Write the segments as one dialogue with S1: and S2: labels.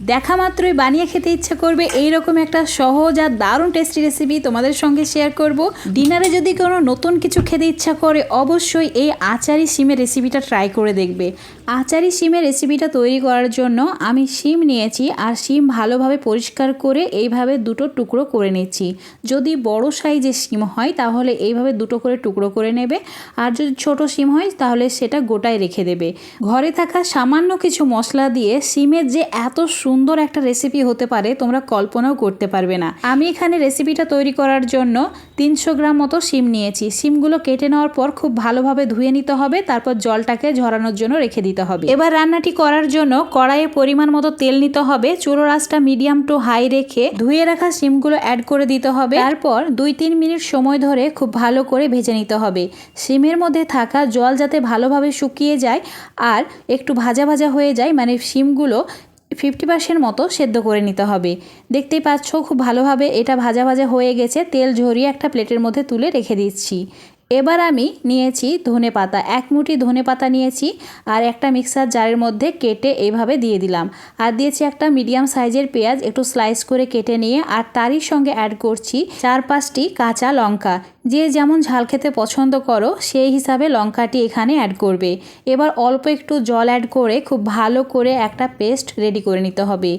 S1: দেখা মাত্রই বানিয়ে খেতে ইচ্ছা করবে এইরকম একটা সহজ আর দারুণ টেস্টি রেসিপি তোমাদের সঙ্গে শেয়ার করব। ডিনারে যদি কোনো নতুন কিছু খেতে ইচ্ছা করে, অবশ্যই এই আচারি সিমের রেসিপিটা ট্রাই করে দেখবে। আচারি সিমের রেসিপিটা তৈরি করার জন্য আমি শিম নিয়েছি আর শিম ভালোভাবে পরিষ্কার করে এইভাবে দুটো টুকরো করে নিচ্ছি। যদি বড় সাইজের শিম হয়, তাহলে এইভাবে দুটো করে টুকরো করে নেবে। আর যদি ছোট শিম হয়, তাহলে সেটা গোটায় রেখে দেবে। ঘরে থাকা সামান্য কিছু মশলা দিয়ে সিমের যে এত সুন্দর একটা রেসিপি হতে পারে, তোমরা কল্পনাও করতে পারবে না। আমি এখানে রেসিপিটা তৈরি করার জন্য তিনশো গ্রাম মতো শিম নিয়েছি। শিমগুলো কেটে নেওয়ার পর খুব ভালোভাবে ধুয়ে নিতে হবে, তারপর জলটাকে ঝরানোর জন্য রেখে দিতে হবে। এবার রান্নাটি করার জন্য কড়াইয়ে পরিমাণ মতো তেল নিতে হবে চুলো রাসটা মিডিয়াম টু হাই রেখে ধুয়ে রাখা শিমগুলো অ্যাড করে দিতে হবে। তারপর দুই তিন মিনিট সময় ধরে খুব ভালো করে ভেজে নিতে হবে। শিমের মধ্যে থাকা জল যাতে ভালোভাবে শুকিয়ে যায় আর একটু ভাজা ভাজা হয়ে যায় মানে শিমগুলো ফিফটি পার্সেন্ট মতো সেদ্ধ করে নিতে হবে। দেখতেই পাচ্ছ, খুব ভালোভাবে এটা ভাজা ভাজা হয়ে গেছে। তেল ঝরিয়ে একটা প্লেটের মধ্যে তুলে রেখে দিচ্ছি। এবার আমি নিয়েছি ধনে পাতা। এক মুঠি ধনে পাতা নিয়েছি আর একটা মিক্সার জারের মধ্যে কেটে এইভাবে দিয়ে দিলাম। আর দিয়েছি একটা মিডিয়াম সাইজের পেঁয়াজ, একটু স্লাইস করে কেটে নিয়ে আর তারই সঙ্গে অ্যাড করছি চার পাঁচটি কাঁচা লঙ্কা। যে যেমন ঝাল খেতে পছন্দ করো, সেই হিসাবে লঙ্কাটি এখানে অ্যাড করবে। এবার অল্প একটু জল অ্যাড করে খুব ভালো করে একটা পেস্ট রেডি করে নিতে হবে।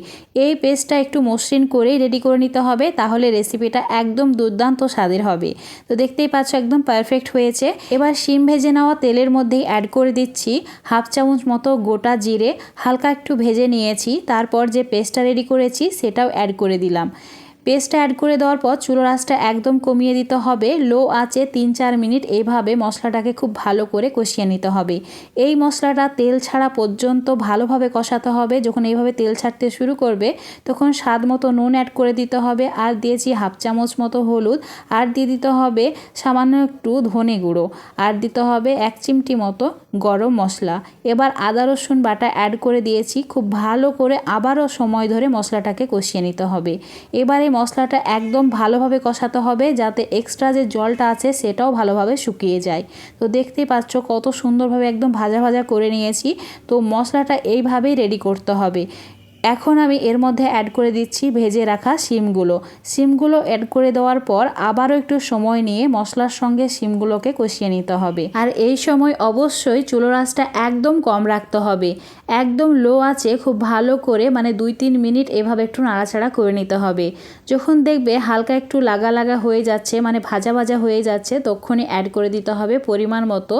S1: এই পেস্টটা একটু মসৃণ করেই রেডি করে নিতে হবে, তাহলে রেসিপিটা একদম দুর্দান্ত স্বাদের হবে। তো দেখতেই পাচ্ছ, একদম পারফেক্ট হয়েছে। এবার শিম ভেজে নেওয়া তেলের মধ্যেই অ্যাড করে দিচ্ছি হাফ চামচ মতো গোটা জিরে, হালকা একটু ভেজে নিয়েছি। তারপর যে পেস্টটা রেডি করেছি, সেটাও অ্যাড করে দিলাম। পেস্টটা অ্যাড করে দেওয়ার পর চুলো রাসটা একদম কমিয়ে দিতে হবে। লো আঁচে তিন চার মিনিট এইভাবে মশলাটাকে খুব ভালো করে কষিয়ে নিতে হবে। এই মশলাটা তেল ছাড়া পর্যন্ত ভালোভাবে কষাতে হবে। যখন এইভাবে তেল ছাড়তে শুরু করবে, তখন স্বাদ মতো নুন অ্যাড করে দিতে হবে। আর দিয়েছি হাফ চামচ মতো হলুদ। আর দিয়ে দিতে হবে সামান্য একটু ধনে গুঁড়ো। আর দিতে হবে এক চিমটি মতো গরম মশলা। এবার আদা, রসুন বাটা অ্যাড করে দিয়েছি। খুব ভালো করে আবারও সময় ধরে মশলাটাকে কষিয়ে নিতে হবে। এবারে মশলাটা একদম ভালোভাবে কষাতে হবে যাতে এক্সট্রা যে জলটা আছে সেটাও ভালোভাবে শুকিয়ে যায়। তো দেখতেই পাচ্ছ কত সুন্দরভাবে একদম ভাজা ভাজা করে নিয়েছি। তো মশলাটা এইভাবেই রেডি করতে হবে। এখন আমি এর মধ্যে অ্যাড করে দিচ্ছি ভেজে রাখা শিমগুলো। শিমগুলো অ্যাড করে দেওয়ার পর আবারও একটু সময় নিয়ে মশলার সঙ্গে শিমগুলোকে কষিয়ে নিতে হবে। আর এই সময় অবশ্যই চুলো রাসটা একদম কম রাখতে হবে। একদম লো আছে খুব ভালো করে মানে দুই তিন মিনিট এভাবে একটু নাড়াচাড়া করে নিতে হবে। যখন দেখবে হালকা একটু লাগা লাগা হয়ে যাচ্ছে মানে ভাজা ভাজা হয়ে যাচ্ছে, তখনই অ্যাড করে দিতে হবে পরিমাণ মতো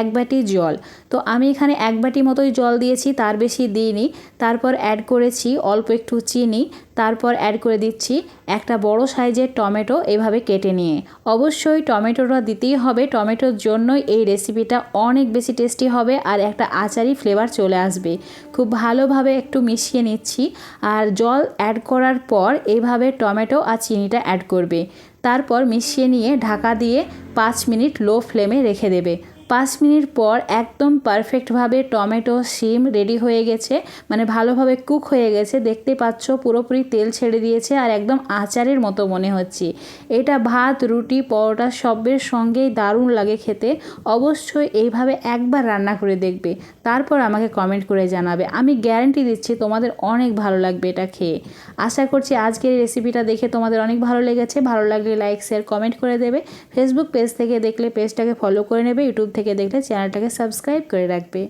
S1: এক বাটি জল। তো আমি এখানে এক বাটি মতোই জল দিয়েছি, তার বেশি দিইনি। তারপর অ্যাড করেছি, অল্প একটু চিনি, তারপর অ্যাড করে দিচ্ছি একটা বড় সাইজের টমেটো এভাবে কেটে নিয়ে। অবশ্যই টমেটোটা দিতেই হবে, টমেটোর জন্যই এই রেসিপিটা অনেক বেশি টেস্টি হবে আর একটা আচারি ফ্লেভার চলে আসবে। খুব ভালোভাবে একটু মিশিয়ে নিচ্ছি আর জল অ্যাড করার পর এইভাবে টমেটো আর চিনিটা অ্যাড করবে। তারপর মিশিয়ে নিয়ে ঢাকা দিয়ে পাঁচ মিনিট লো ফ্লেমে রেখে দেবে। পাঁচ মিনিট পর একদম পারফেক্টভাবে টমেটো, শিম রেডি হয়ে গেছে। মানে ভালোভাবে কুক হয়ে গেছে। দেখতে পাচ্ছ, পুরোপুরি তেল ছেড়ে দিয়েছে আর একদম আচারের মতো মনে হচ্ছে। এটা ভাত, রুটি, পরোটা সবের সঙ্গেই দারুণ লাগে খেতে। অবশ্যই এইভাবে একবার রান্না করে দেখবে। তারপর আমাকে কমেন্ট করে জানাবে। আমি গ্যারেন্টি দিচ্ছি, তোমাদের অনেক ভালো লাগবে এটা খেয়ে। আশা করছি আজকের রেসিপিটা দেখে তোমাদের অনেক ভালো লেগেছে। ভালো লাগলে লাইক শেয়ার কমেন্ট করে দেবে। ফেসবুক পেজ থেকে দেখলে পেজটাকে ফলো করে নেবে ইউটিউব থেকে দেখলে চ্যানেলটাকে সাবস্ক্রাইব করে রাখবে